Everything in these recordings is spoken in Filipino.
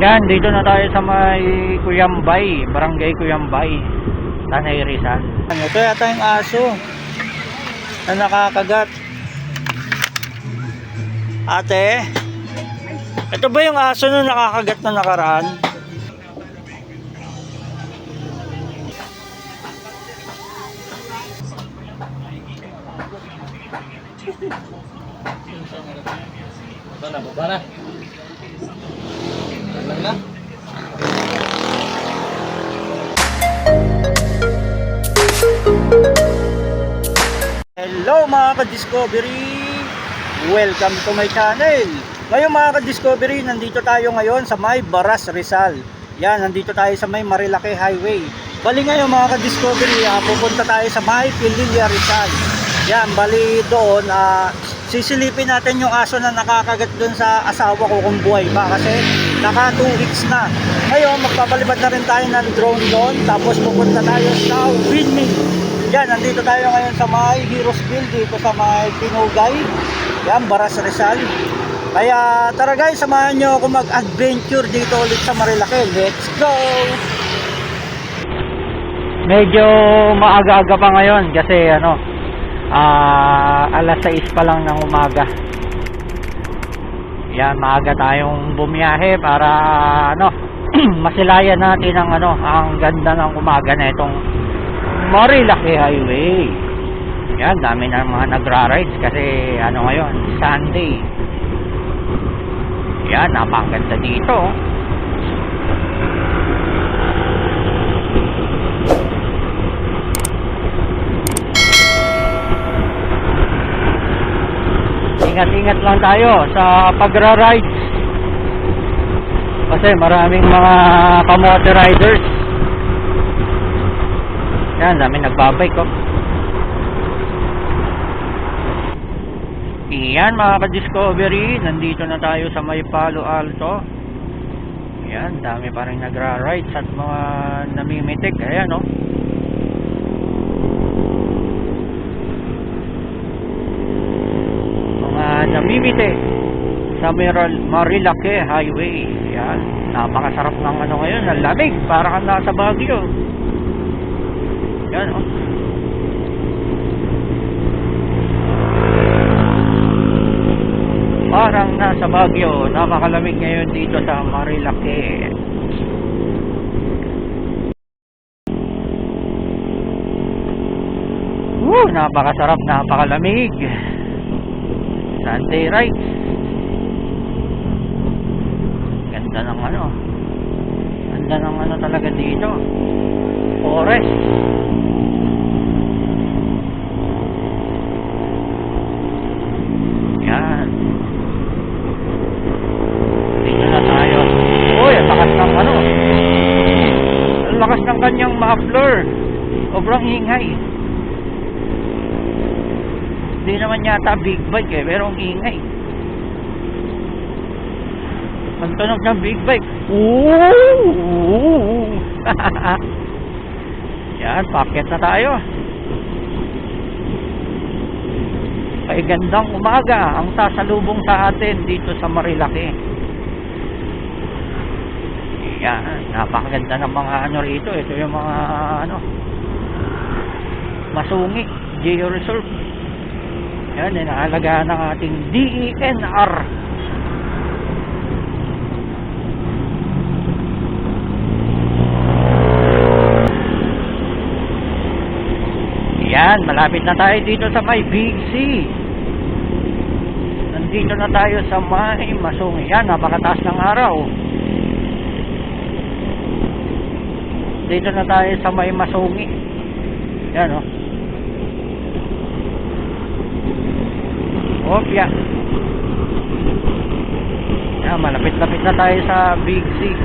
Yan, dito na tayo sa may Kuyambay, Barangay Kuyambay, Tanay Rizal. Ito yata yung aso na nakakagat. Ate, ito ba yung aso na nakakagat na nakaraan? Baba na, mga ka-discovery! Welcome to my channel! Ngayon mga ka-discovery, nandito tayo ngayon sa may Baras Rizal. Yan, nandito tayo sa may Marilake Highway. Bali ngayon mga ka-discovery, ah, pupunta tayo sa may Pililia Rizal. Yan, bali doon, ah, sisilipin natin yung aso na nakakagat doon sa asawa ko kung buhay pa kasi naka 2 weeks na. Ngayon, magpapalipad na rin tayo ng drone doon tapos pupunta tayo sa windmill. Yan, nandito tayo ngayon sa may Heroesville dito sa may Pinugay. Yan, Baras Rizal. Kaya tara guys, samahan nyo ako mag-adventure dito ulit sa Marilake. Let's go! Medyo maaga-aga pa ngayon kasi ano, ah alas 6 pa lang ng umaga. Yan, maaga tayong bumiyahe para ano, masilayan natin ang ano, ang ganda ng umaga na itong Marilaki Highway. Yan, dami na mga nagra-rides kasi ano ngayon, Sunday. Yan, napakaganda dito. Ingat-ingat lang tayo sa pagra-rides. Kasi maraming mga kamote riders. Yan, dami nagbabike oh. Yan mga ka-discovery, nandito na tayo sa may Palo Alto. Yan, dami pa rin nagra-rides at mga namimitik. Ayan oh. Mga namimiti sa Marilake Highway. Yan, napakasarap ng ano ngayon, ang lamig, para kang nasa Baguio. Yan oh. Parang nasa Baguio, napakalamig ngayon dito sa Marilake. Woo, napakasarap, napakalamig. Sunday rides. Ganda ng ano. Ganda ng ano talaga dito. Forest. Yan. Dito na tayo. Uy, ang lakas ng ano. Ang lakas ng kanyang muffler. Sobrang ingay. Hindi naman yata big bike eh, pero ang ingay. Ang tunog ng big bike. Ooh! Yan, packet na tayo. Ay gandang umaga ang sasalubong sa atin dito sa Marilake. Yan, napakaganda ng mga ano rito. Ito yung mga ano masungi, Geo Reserve. Yan, inaalagaan ng ating DENR. Yan, malapit na tayo dito sa may Big C. Nandito na tayo sa may Masungi. Yan, napakataas ng araw. Dito na tayo sa may Masungi. Yan, oh. Opya. Yan, malapit-lapit na tayo sa Big C.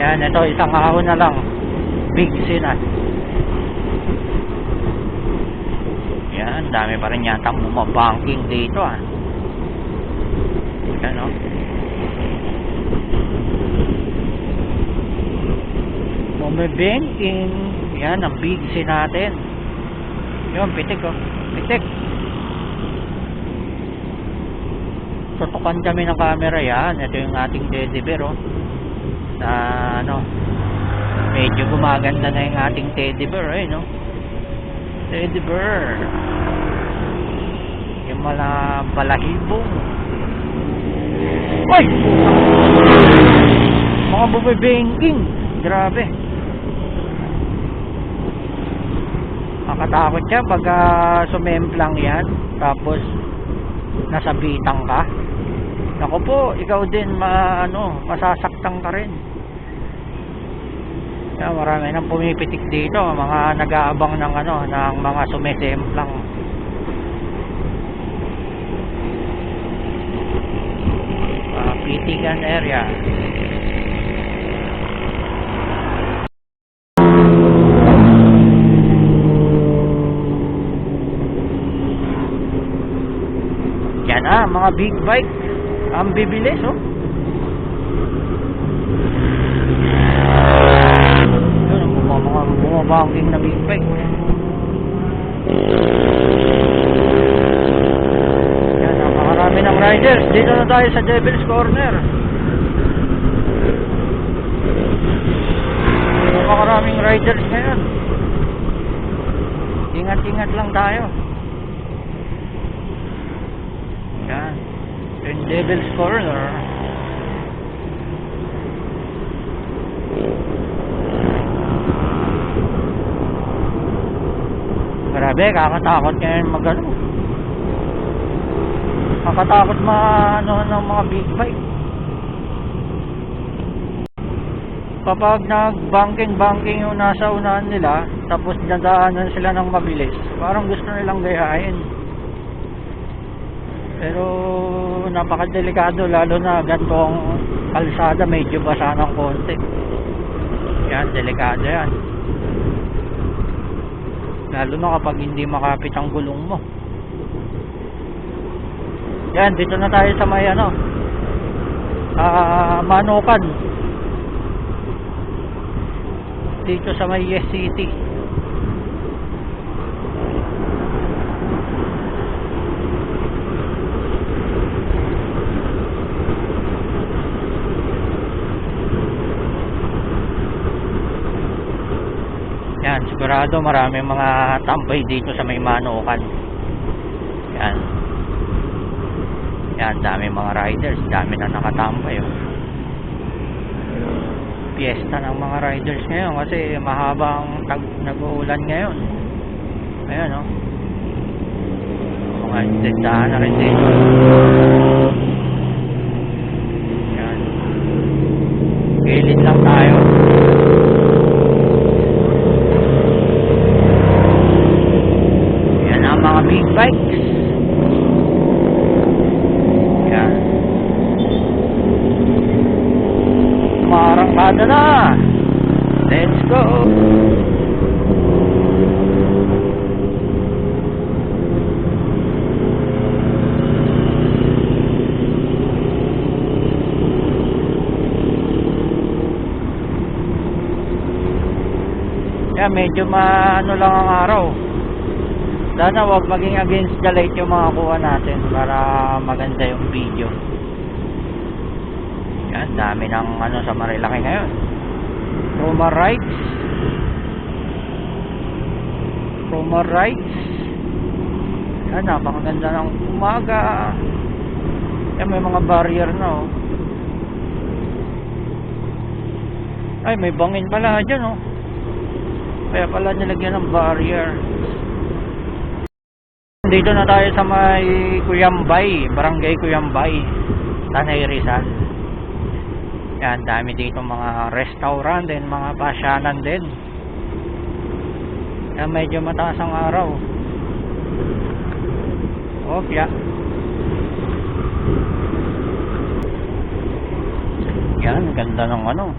Yan, ito isang ahon na lang. Big sina. Ah. Yan, dami pa rin yata bumabanking dito ah. Yan o. Oh. Bumabanking. Yan, ang big sin natin. Yun, pitik oh. Pitik. Tutukan kami ng camera yan. Ito yung ating deliver oh. Na, ano, medyo gumaganda na yung ating teddy bear, eh, no? Teddy bear. Yung mala balahibong. Uy! Mga bumibengking. Grabe. Makatakot siya pag ah, sumemplang yan. Tapos, nasabitan ka. Naku po, ikaw din ma, ano, masasaktan ka rin. Kaya marami nang pumipitik dito, mga nag-aabang ng ano, ng mga sumisemplang. Uh, Pitigan area. Yan ah, mga big bike. Ang bibilis oh. Yun, ang mga bumabangking na bike. Yan, napakarami ng riders. Dito na tayo sa Devil's Corner. Napakaraming riders ngayon. Ingat-ingat lang tayo. Yan. In Devil's Corner. Grabe, kakatakot ngayon mag ano. Kakatakot ma ano ng mga big bike. Kapag nag-banking-banking yung nasa unahan nila, tapos nadaanan sila ng mabilis, parang gusto nilang gayahin. Pero napakadelikado lalo na gantong kalsada medyo basa ng konti. Yan, delikado yan. Lalo na kapag hindi makapit ang gulong mo. Yan, dito na tayo sa may ano. Ah, Manukan. Dito sa may Yes City. Sigurado maraming mga tambay dito sa may Manukan. Yan. Yan, dami mga riders, dami na nakatambay. Oh. Fiesta ng mga riders ngayon kasi mahabang tag nag-uulan ngayon. Ayan, oh. Mga tindahan na rin dito. Yan. Gilid lang tayo. Yan ang mga big bikes. Yan. Marangkada na. Let's go. Yan, medyo maano lang ang araw. Sana wag maging against the light yung mga kuha natin para maganda yung video. Yan, dami ng ano sa Marilaki ngayon. Roma Rights. Roma Rights. Yan, napakaganda ng umaga. Yan, may mga barrier na oh. Ay, may bangin pala dyan oh. Kaya pala nilagyan ng barrier. Dito na tayo sa may Kuyambay, Barangay Kuyambay, Tanay Rizal. Yan, dami dito mga restaurant din, mga pasyanan din. Yan, medyo mataas ang araw. Opya. Yan, ganda ng ano.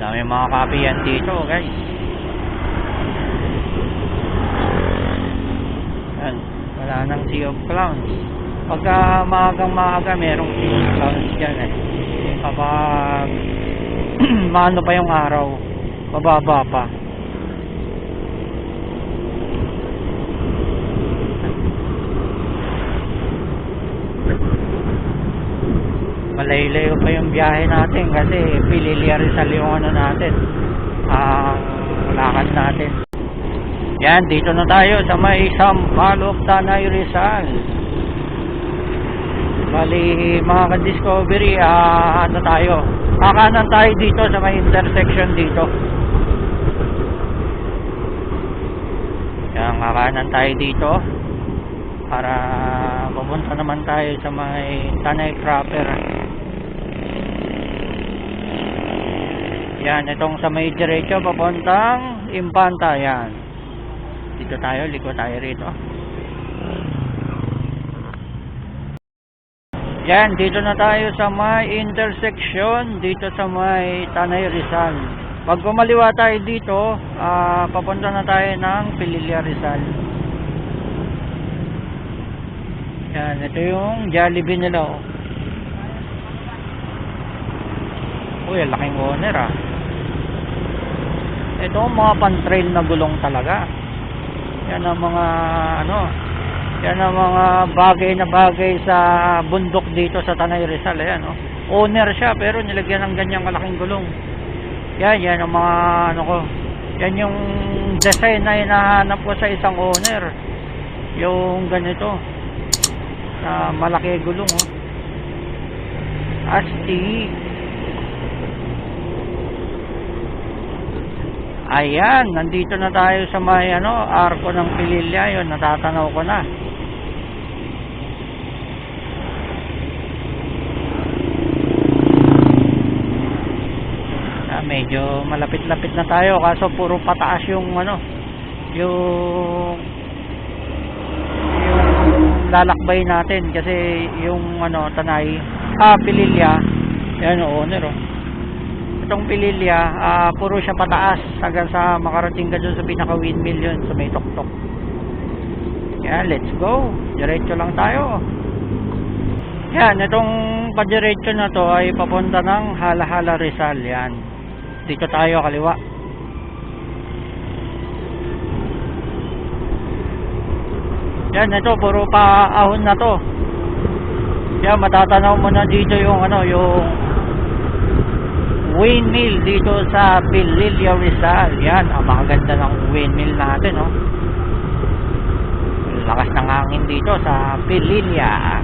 Dami mga kapiyan dito, guys. Yan, wala nang Sea of Clowns. Pagka maagang maaga, merong Sea of Clowns dyan eh. Kapag maano pa yung araw, mababa pa. Malayo-layo pa yung biyahe natin kasi Pililia Rizal yung ano natin. Ang lakad natin. Yan, dito na tayo sa may Sampaloc, Tanay Rizal. Bali, mga ka-discovery, ah, ano tayo? Kakanan tayo dito sa may intersection dito. Yan, kakanan tayo dito. Para pupunta naman tayo sa may Tanay Proper. Yan, itong sa may diretso papuntang Impanta, yan. Dito tayo, liko tayo rito. Yan, dito na tayo sa may intersection, dito sa may Tanay Rizal. Pag kumaliwa tayo dito, ah, papunta na tayo ng Pililia Rizal. Yan, ito yung Jollibee nila oh. Uy, laking owner ah. Ito mga pan-trail na gulong talaga. Yan ang mga ano, yan ang mga bagay na bagay sa bundok dito sa Tanay Rizal. Ayan, oh. Owner siya pero nilagyan ng ganyang kalaking gulong. Yan, yan ang mga ano ko. Yan yung design na hinahanap ko sa isang owner. Yung ganito. Na malaki gulong, oh. Asti. Ayan, nandito na tayo sa may ano, arko ng Pililya, yun, natatanaw ko na. Ah, medyo malapit-lapit na tayo kaso puro pataas yung ano, yung yung lalakbay natin kasi yung ano, tanay, ah, Pililya, yan o, owner oh itong Pililya, ah, puro siya pataas hanggang sa makarating ka dun sa pinaka windmill yun sa may tuktok. Yan, let's go. Diretso lang tayo. Yan, itong padiretso na to ay papunta ng Halahala Rizal. Yan. Dito tayo kaliwa. Yan, ito puro pa ahon na to. Yan, matatanaw mo na dito yung ano, yung windmill dito sa Pililya Rizal. Yan, ang makaganda ng windmill natin, oh. Lakas ng hangin dito sa Pililya.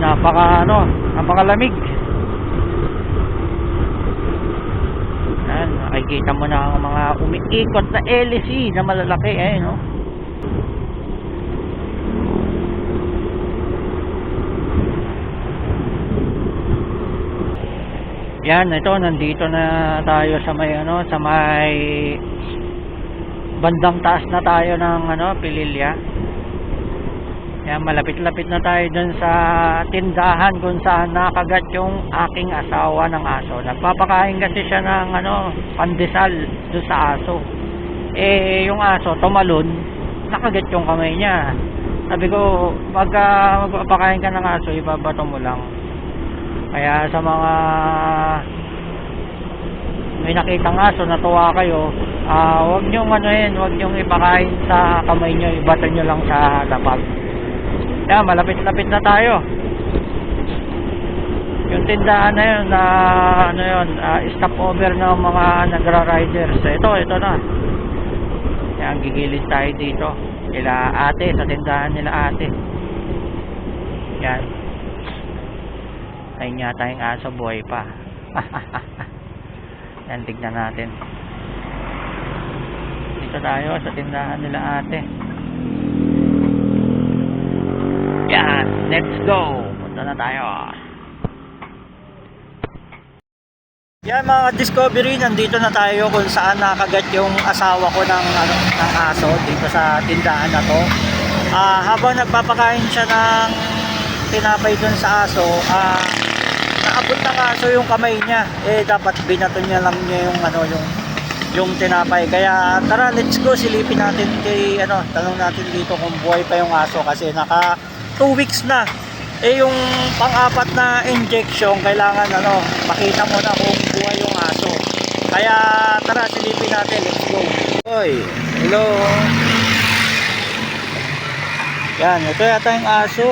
Napaka ano, napakalamig. Yan, makikita mo na ang mga umiikot na LC na malalaki, eh, no? Yan, ito nandito na tayo sa may ano, sa may bandang taas na tayo ng ano, Pililya. Yan, malapit-lapit na tayo dun sa tindahan kung saan nakagat yung aking asawa ng aso. Nagpapakain kasi siya ng ano, pandesal dun sa aso. Eh, yung aso, tumalon, nakagat yung kamay niya. Sabi ko, pagka magpapakain ka ng aso, ibabato mo lang. Kaya sa mga may nakitang aso natuwa kayo, ah wag niyo ano yun, wag niyo ipakain sa kamay niyo, ibato niyo lang sa lapag. Yan, malapit-lapit na tayo. Yung tindahan na yun, na ano yun, ah, stop over ng mga nagra-riders. Ito, ito na. Yan, gigilid tayo dito. Nila ate, sa tindahan nila ate. Yan. Ayun yata yung aso buhay pa. Yan, tignan natin. Dito tayo sa tindahan nila ate. Yan, let's go. Punta na tayo. Yan mga discovery, nandito na tayo kung saan nakagat yung asawa ko ng, ano, ng aso dito sa tindahan na to. Ah, habang nagpapakain siya ng tinapay dun sa aso, ah, naabot ng aso yung kamay niya. Eh, dapat binato niya lang niya yung ano, yung yung tinapay. Kaya tara, let's go. Silipin natin kay ano, tanong natin dito kung buhay pa yung aso kasi naka 2 weeks na. Eh yung pang-apat na injection, kailangan ano, makita mo na kung buhay yung aso. Kaya tara, silipin natin. Let's go. Hoy, hello. Yan, ito yata yung aso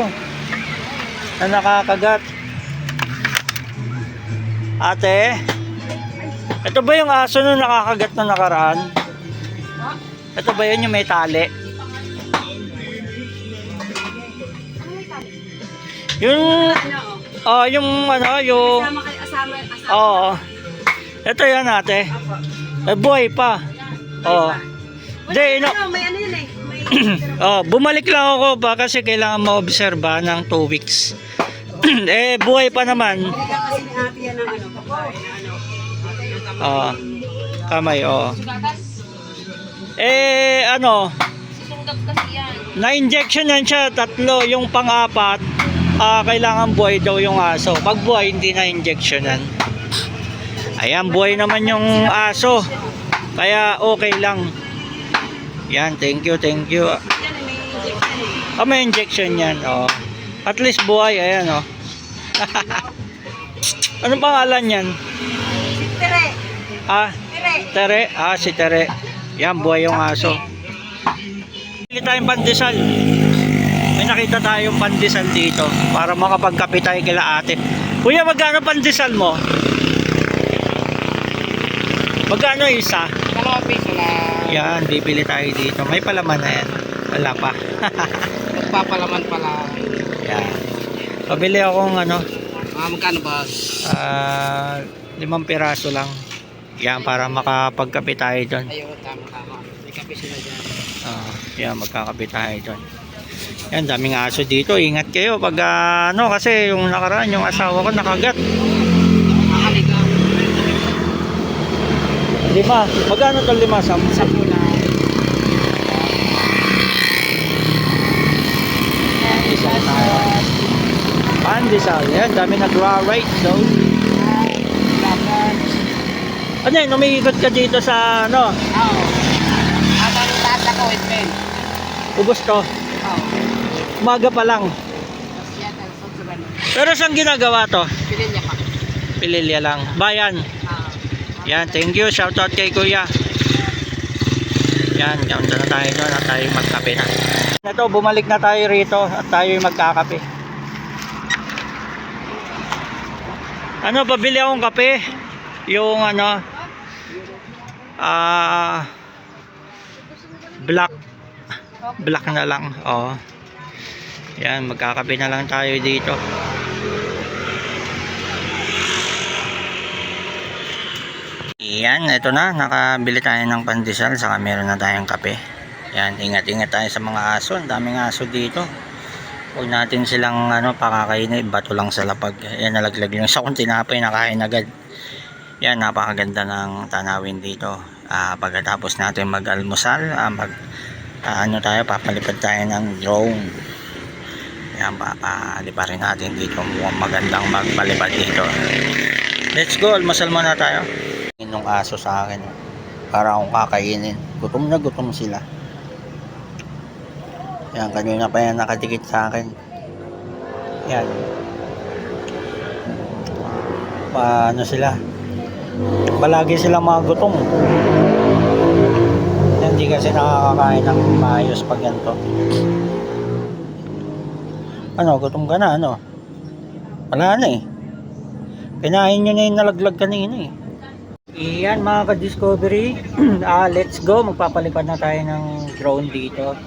na nakakagat. Ate, ito ba yung aso na nakakagat na nakaraan? Ito ba yun yung may tali? Yung, oh, yung ano, yung, Kasama kayo, asama, asama. oo. Ito yan ate. Eh, buhay pa. Oo. Hindi, ino, Ano, may ano yun eh. May, oh, bumalik lang ako ba kasi kailangan maobserba ng 2 weeks. eh, buhay pa naman. Binigyan kasi ni ate yan ano, na ano. Yung kamay. Oo. kamay, oo. Eh, ano, na-injection yan siya, tatlo. Yung pang-apat, ah, kailangan buhay daw yung aso. Pag buhay, hindi na-injectionan. Ayan, buhay naman yung aso. Kaya okay lang. Yan, thank you, thank you. Yan, may injection. Ah, may injection yan, oh. At least buhay, ayan, oh. ano pangalan yan? Si Tere. Ah, Tere. Tere? Ah, si Tere. Yan, buhay yung aso. Bili tayong pandesal. Nakita tayong pandesal dito para makapagkape tayo kila ate. Kuya, magkano pandesal mo? Magkano isa? Dalawang piso na Yan, bibili tayo dito. May palaman na yan. Wala pa. nagpapalaman pala. yan. Pabili akong ano, Mga magkano ba? ah, limang piraso lang. Yan, para makapagkape tayo doon. Ayun, tama tama. May kape sila dyan. Ah, yan, magkakape tayo doon. Yan, daming aso dito. Ingat kayo pag ah, ano, kasi yung nakaraan, yung asawa ko nakagat. Lima. Magkano to lima? Sam? Sampo na. Pandesal. Yan, dami nag-ride doon. Ano yun, umiikot ka dito sa ano, Oo. Habang lahat ako, with pen. ubos to. Oo. Umaga pa lang. Pero saan ginagawa to? Pilin niya pa. Pililya lang. Bayan. Yan, thank you. Shout out kay Kuya. Yan, kaunta na tayo doon at tayo magkape na. Ito, bumalik na tayo rito at tayo magkakape. Ano, pabili akong kape. Yung ano, ah, black. Black na lang. Oo. Yan, magkakape na lang tayo dito. Yan, ito na. Nakabili tayo ng pandesal. Saka meron na tayong kape. Yan, ingat-ingat tayo sa mga aso. Ang daming aso dito. Huwag natin silang ano, pakakainin. Bato lang sa lapag. Yan, nalaglag yung isa kong tinapay. Nakain agad. Yan, napakaganda ng tanawin dito. Ah, pagkatapos natin mag-almusal, ah, mag, ah, ano tayo, papalipad tayo ng drone. Yan, papaliparin natin dito. Mukhang magandang magpalipad dito. Let's go, almusal muna tayo. Nung aso sa akin. Para akong kakainin. Gutom na gutom sila. Yan kanina pa yan nakatikit sa akin. Yan. Paano sila? Palagi silang mga gutom. Hindi kasi nakakakain ng maayos pag ganito ano gutom ka na ano wala na eh kinain nyo na yung nalaglag kanina eh Iyan mga ka-discovery, ah, let's go. Magpapalipad na tayo ng drone dito.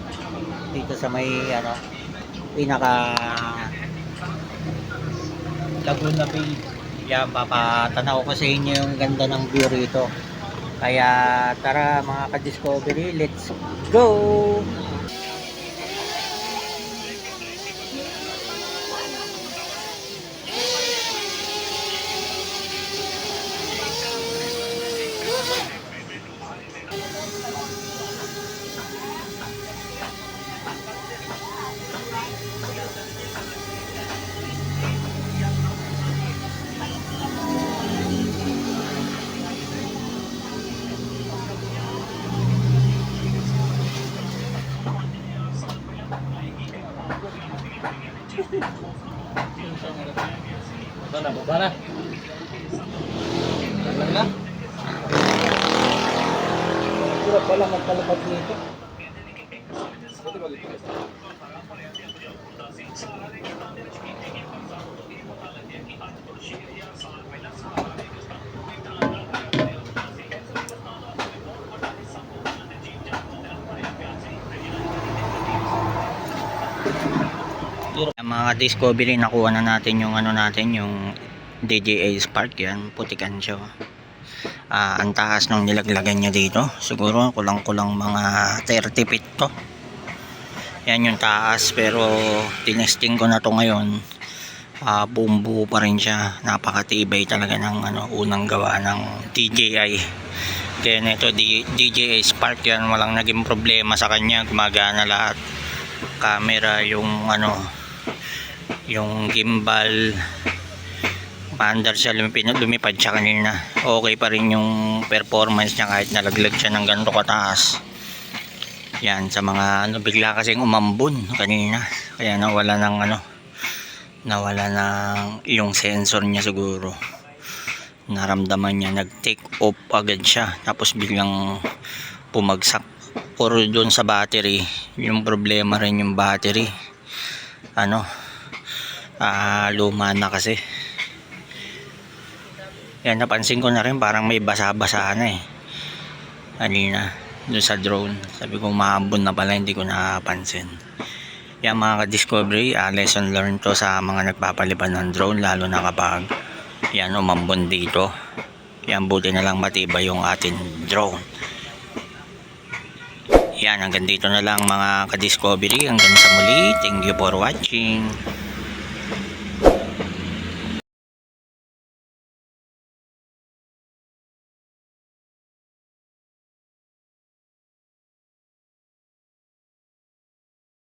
Dito sa may ano, pinaka Laguna Bay. Yan, papatanaw ko sa inyo yung ganda ng view rito. Kaya tara mga ka-discovery, let's go! Hirap pala magpalipad dito. Ang mga discovery nakuha na natin yung ano natin yung DJA Spark yan putikan siya Ah, ang taas nung nilaglagan niya dito siguro kulang-kulang mga 30 feet to. Yan yung taas pero tinesting ko na to ngayon. Ah buong buo pa rin siya. Napakatibay talaga ng ano, unang gawa ng DJI kaya nito DJI Spark yan. Walang naging problema sa kanya. Gumagana lahat. Camera yung ano yung gimbal paandar siya lumipad, lumipad siya kanina. Okay pa rin yung performance niya kahit nalaglag siya ng ganito kataas. Yan sa mga ano bigla kasing umambon kanina. Kaya nawala ng ano nawala ng yung sensor niya siguro. Naramdaman niya nag take off agad siya. Tapos biglang pumagsak. Or doon sa battery yung problema rin yung battery. Ano ah luma na kasi yan napansin ko na rin parang may basa-basa na eh. Kanina doon sa drone. Sabi ko maambon na pala hindi ko napansin yan mga ka-discovery ah, lesson learned to sa mga nagpapalipad ng drone lalo na kapag yan umambon dito. Yan buti na lang matibay yung ating drone. Yan hanggang dito na lang mga ka-discovery. Hanggang sa muli. Thank you for watching